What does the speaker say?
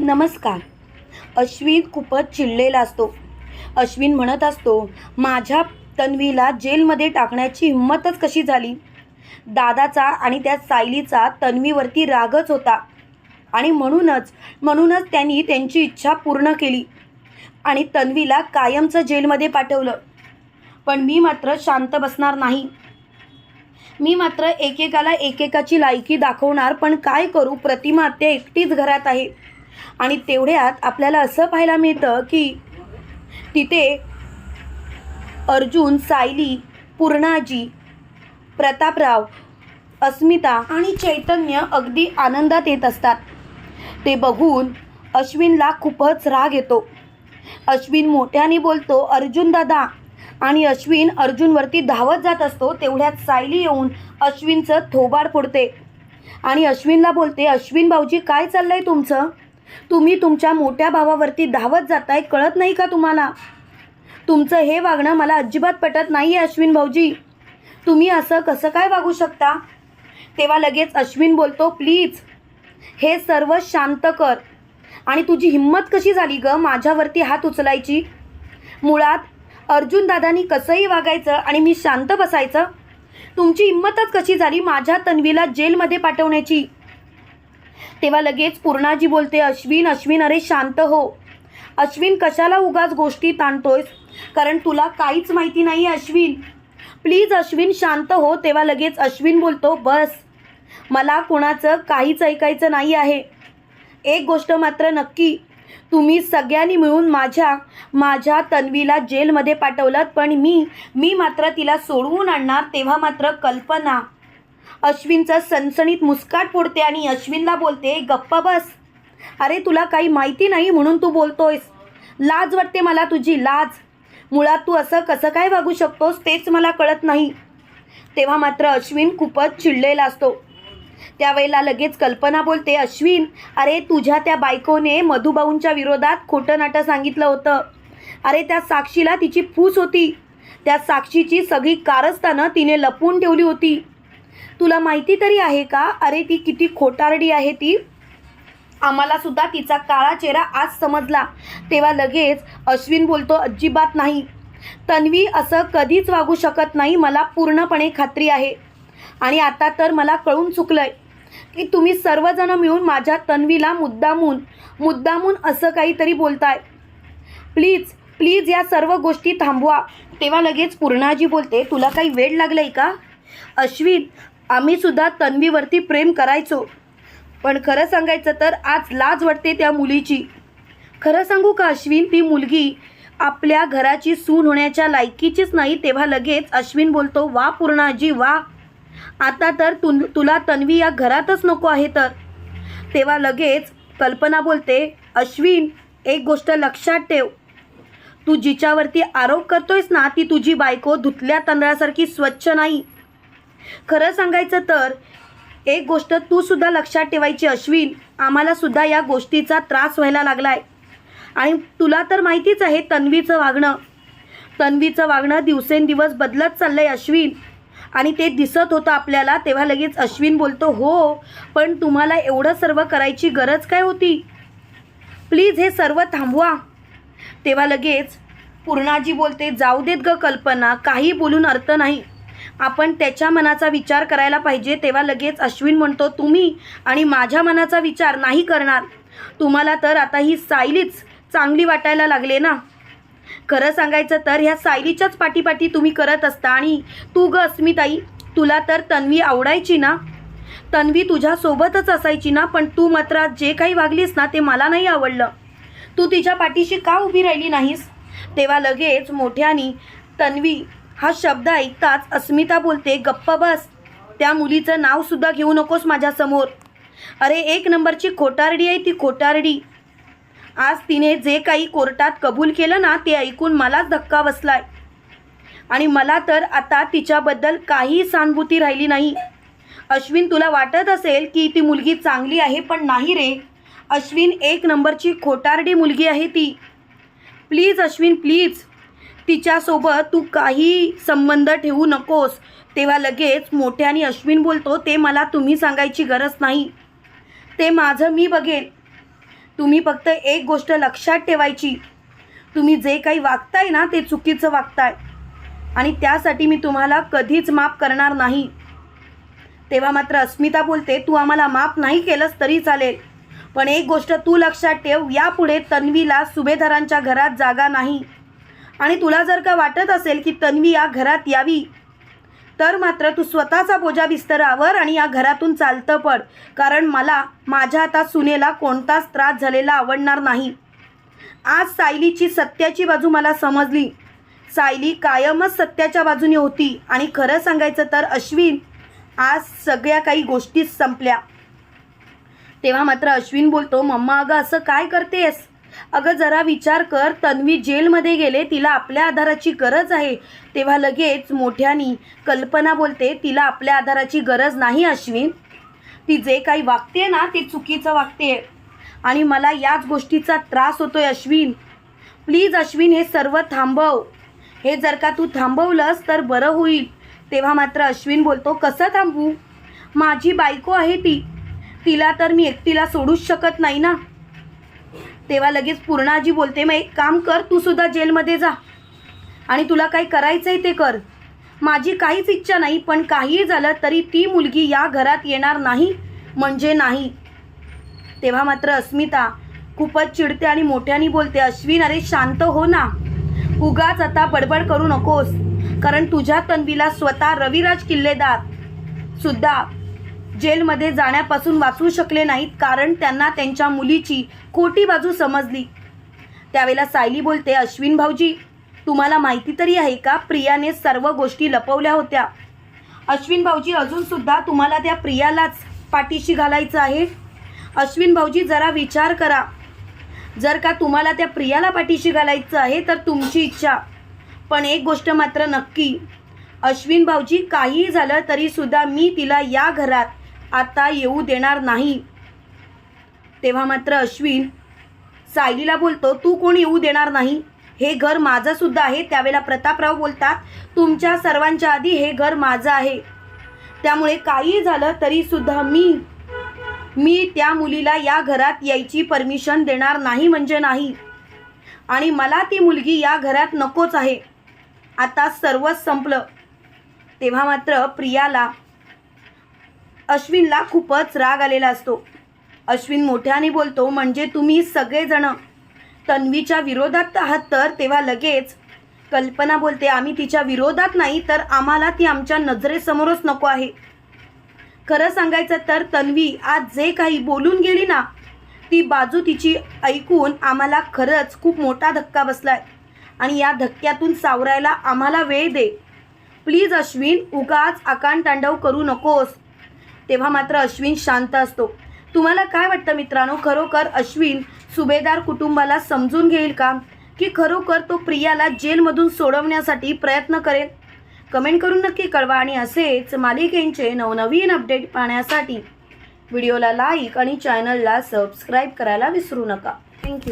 नमस्कार. अश्विन खूपच चिडलेला असतो. अश्विन म्हणत असतो माझ्या तन्वीला जेलमध्ये टाकण्याची हिंमतच कशी झाली? दादाचा आणि त्या सायलीचा तन्वीवरती रागच होता. आणि म्हणूनच म्हणूनच त्यांनी त्यांची इच्छा पूर्ण केली. आणि तन्वीला कायमचं जेलमध्ये पाठवलं. पण मी मात्र शांत बसणार नाही. मी मात्र एकेकाला एकेकाची लायकी दाखवणार पण काय करू? प्रतिमा ते एकटीच घरात आहे. आणि तेवढ्यात आपल्याला असं पाहायला मिळतं की तिथे अर्जुन सायली पूर्णाजी प्रतापराव अस्मिता आणि चैतन्य अगदी आनंदात येत असतात. ते बघून अश्विनला खूपच राग येतो. अश्विन मोठ्याने बोलतो अर्जुन दादा. आणि अश्विन अर्जुनवरती धावत जात असतो तेवढ्यात सायली येऊन अश्विनचं थोबाड फोडते. आणि अश्विनला बोलते अश्विन भाऊजी काय चाललंय तुमचं? तुम्ही तुमच्या मोठ्या भावावरती धावत जाताय कळत नाही का तुम्हाला? तुमचं हे वागणं मला अजिबात पटत नाही आहे अश्विन भाऊजी. तुम्ही असं कसं काय वागू शकता? तेव्हा लगेच अश्विन बोलतो प्लीज हे सर्व शांत कर. आणि तुझी हिंमत कशी झाली ग माझ्यावरती हात उचलायची? मुळात अर्जुन दादानी कसंही वागायचं आणि मी शांत बसायचं? तुमची हिंमतच कशी झाली माझ्या तन्वीला जेलमध्ये पाठवण्याची? तेव्हा लगेच पूर्णाजी बोलते अश्विन अश्विन अरे शांत हो. अश्विन कशाला उगाच गोष्टी ताणतोयस? कारण तुला काहीच माहिती नाही अश्विन. प्लीज अश्विन शांत हो. तेव्हा लगेच अश्विन बोलतो बस मला कुणाचं काहीच ऐकायचं नाही आहे. एक गोष्ट मात्र नक्की तुम्ही सगळ्यांनी मिळून माझ्या माझ्या तन्वीला जेलमध्ये पाठवलं पण मी मी मात्र तिला सोडवून आणणार तेव्हा मात्र कल्पना. अश्विनचं सणसणीत मुस्काट फोडते आणि अश्विनला बोलते गप्पा बस. अरे तुला काही माहिती नाही म्हणून तू बोलतोयस. लाज वाटते मला तुझी लाज. मुळात तू असं कसं काय वागू शकतोस तेच मला कळत नाही. तेव्हा मात्र अश्विन खूपच चिडलेला असतो. त्यावेळेला लगेच कल्पना बोलते अश्विन अरे तुझ्या त्या बायकोने मधुभाऊंच्या विरोधात खोटं नाटं सांगितलं होतं. अरे त्या साक्षीला तिची फूस होती. त्या साक्षीची सगळी कारस्थानं तिने लपवून ठेवली होती. तुला माहिती तरी आहे का? अरे ती किती खोटारडी आहे ती. आम्हाला सुद्धा तिचा काळा चेहरा आज समजला. तेव्हा लगेच अश्विन बोलतो अजिबात नाही. तन्वी असं कधीच वागू शकत नाही मला पूर्णपणे खात्री आहे. आणि आता तर मला कळून चुकलंय की तुम्ही सर्वजण मिळून माझ्या तन्वीला मुद्दामून मुद्दामून असं काहीतरी बोलताय. प्लीज प्लीज या सर्व गोष्टी थांबवा. तेव्हा लगेच पूर्णाजी बोलते तुला काही वेळ लागलाय का? अश्विन आम्ही सुद्धा तन्वीवरती प्रेम करायचो. पण खरं सांगायचं तर आज लाज वाटते त्या मुलीची. खरं सांगू का अश्विन ती मुलगी आपल्या घराची सून होण्याच्या लायकीचीच नाही तेव्हा लगेच अश्विन बोलतो वा पूर्णाजी वा. आता तर तु तुला तन्वी या घरातच नको आहे तर. तेव्हा लगेच कल्पना बोलते अश्विन एक गोष्ट लक्षात ठेव. तू जिच्यावरती आरोप करतोयस ना ती तुझी बायको धुतल्या तांदळासारखी स्वच्छ नाही. खरं सांगायचं तर एक गोष्ट तू सुद्धा लक्षात ठेवायची अश्विन आम्हाला सुद्धा या गोष्टीचा त्रास व्हायला लागलाय. आणि तुला तर माहितीच आहे तन्वीचं वागणं. तन्वीचं वागणं दिवसेंदिवस बदलत चाललंय अश्विन. आणि ते दिसत होतं आपल्याला तेव्हा लगेच अश्विन बोलतो हो पण तुम्हाला एवढं सर्व करायची गरज काय होती? प्लीज हे सर्व थांबवा. तेव्हा लगेच पूर्णाजी बोलते जाऊ देत ग कल्पना काही बोलून अर्थ नाही. आपण त्याच्या मनाचा विचार करायला पाहिजे. तेव्हा लगेच अश्विन म्हणतो तुम्ही आणि माझ्या मनाचा विचार नाही करणार. तुम्हाला तर आता ही सायलीच चांगली वाटायला लागले ना. खरं सांगायचं तर ह्या सायलीच्याच पाठीपाठी तुम्ही करत असता आणि तू ग अस्मिताई तुला तर तन्वी आवडायची ना. तन्वी तुझ्यासोबतच असायची ना पण तू मात्र जे काही वागलीस ना ते मला नाही आवडलं. तू तिच्या पाठीशी का उभी राहिली नाहीस? तेव्हा लगेच मोठ्यानी तन्वी हा शब्द ऐकताच अस्मिता बोलते गप्प बस. त्या मुलीचं नावसुद्धा घेऊ नकोस माझ्यासमोर. अरे एक नंबरची खोटारडी आहे ती खोटारडी आज तिने जे काही कोर्टात कबूल केलं ना ते ऐकून मलाच धक्का बसलाय. आणि मला तर आता तिच्याबद्दल काही सहानुभूती राहिली नाही. अश्विन तुला वाटत असेल की ती मुलगी चांगली आहे पण नाही रे. अश्विन एक नंबरची खोटारडी मुलगी आहे ती. Please Ashwin please. तिच्यासोबत तू काही संबंध ठेवू नकोस. तेव्हा लगेच मोठ्याने अश्विन बोलतो ते मला तुम्ही सांगायची गरज नाही. ते माझं मी बघेन. तुम्ही फक्त एक गोष्ट लक्षात ठेवायची. तुम्ही जे काही वागताय ना ते चुकीचं वागताय. आणि त्यासाठी मी तुम्हाला कधीच माफ करणार नाही. तेव्हा मात्र अस्मिता बोलते तू आम्हाला माफ नाही केलंस तरी चालेल. पण एक गोष्ट तू लक्षात ठेव यापुढे तन्वीला सुभेदारांच्या घरात जागा नाही. आणि तुला जर का वाटत असेल की तन्वी या घरात यावी तर मात्र तू स्वतःचा बोजा बिस्तरावर आणि या घरातून चालतं पड कारण मला माझ्या हातात सुनेला कोणताच त्रास झालेला आवडणार नाही. आज सायलीची सत्याची बाजू मला समजली. सायली कायमच सत्याच्या बाजूने होती आणि खरं सांगायचं तर अश्विन आज सगळ्या काही गोष्टीच संपल्या. तेव्हा मात्र अश्विन बोलतो मम्मा अगं असं काय करतेस? अगं जरा विचार कर तन्वी जेलमध्ये गेले तिला आपल्या आधाराची गरज आहे. तेव्हा लगेच मोठ्यानी कल्पना बोलते तिला आपल्या आधाराची गरज नाही अश्विन. ती जे काही वागते ना ते चुकीचं वागते. आणि मला याच गोष्टीचा त्रास होतोय अश्विन. प्लीज अश्विन हे सर्व थांबव. हे जर का तू थांबवलंस तर बरं होईल. तेव्हा मात्र अश्विन बोलतो कसं थांबवू? माझी बायको आहे ती. तिला तर मी एकटीला सोडूच शकत नाही ना. तेव्हा लगेच पूर्णाजी बोलते मग एक काम कर तू सुद्धा जेलमध्ये जा. आणि तुला काही करायचं आहे ते कर. माझी काहीच इच्छा नाही पण काहीही झालं तरी ती मुलगी या घरात येणार नाही म्हणजे नाही. तेव्हा मात्र अस्मिता खूपच चिडते आणि मोठ्याने बोलते अश्विन अरे शांत हो ना. उगाच आता बडबड करू नकोस कारण तुझ्या तन्वीला स्वतः रविराज किल्लेदार. सुद्धा जेलमध्ये जाण्यापासून वाचू शकले नाहीत कारण त्यांना त्यांच्या मुलीची खोटी बाजू समजली. त्यावेळेला सायली बोलते अश्विन भाऊजी तुम्हाला माहिती तरी आहे का? प्रियाने सर्व गोष्टी लपवल्या होत्या. अश्विन भाऊजी अजूनसुद्धा तुम्हाला त्या प्रियालाच पाठीशी घालायचं आहे? अश्विन भाऊजी जरा विचार करा. जर का तुम्हाला त्या प्रियाला पाठीशी घालायचं आहे तर तुमची इच्छा. पण एक गोष्ट मात्र नक्की. अश्विन भाऊजी काहीही झालं तरीसुद्धा मी तिला या घरात आता येऊ देणार नाही. तेव्हा मात्र अश्विन सायलीला बोलतो तू कोण येऊ देणार नाही? हे घर माझंसुद्धा आहे. त्यावेळेला प्रतापराव बोलतात तुमच्या सर्वांच्या आधी हे घर माझं आहे. त्यामुळे काही झालं तरीसुद्धा मी मी त्या मुलीला या घरात यायची परमिशन देणार नाही म्हणजे नाही. आणि मला ती मुलगी या घरात नकोच आहे. आता सर्वच संपलं. तेव्हा मात्र प्रियाला अश्विनला खूपच राग आलेला असतो. अश्विन मोठ्याने बोलतो म्हणजे तुम्ही सगळेजण तन्वीच्या विरोधात आहात तर? तेव्हा लगेच कल्पना बोलते आम्ही तिच्या विरोधात नाही तर आम्हाला ती आमच्या नजरेसमोरच नको आहे. खरं सांगायचं तर तन्वी आज जे काही बोलून गेली ना ती बाजू तिची ऐकून आम्हाला खरंच खूप मोठा धक्का बसलाय. आणि या धक्क्यातून सावरायला आम्हाला वेळ दे. प्लीज अश्विन उगाच आकांतांडव करू नकोस. तेव्हा मात्र अश्विन शांत असतो. तुम्हाला काय वाटतं मित्रांनो? खरोखर अश्विन सुभेदार कुटुंबाला समजून घेईल का? की खरोखर तो प्रियाला जेलमधून सोडवण्यासाठी प्रयत्न करेल? कमेंट करून नक्की कळवा आणि असेच मालिकेंचे नवनवीन अपडेट पाहण्यासाठी व्हिडिओला लाईक आणि चॅनलला सबस्क्राईब करायला विसरू नका. थँक्यू.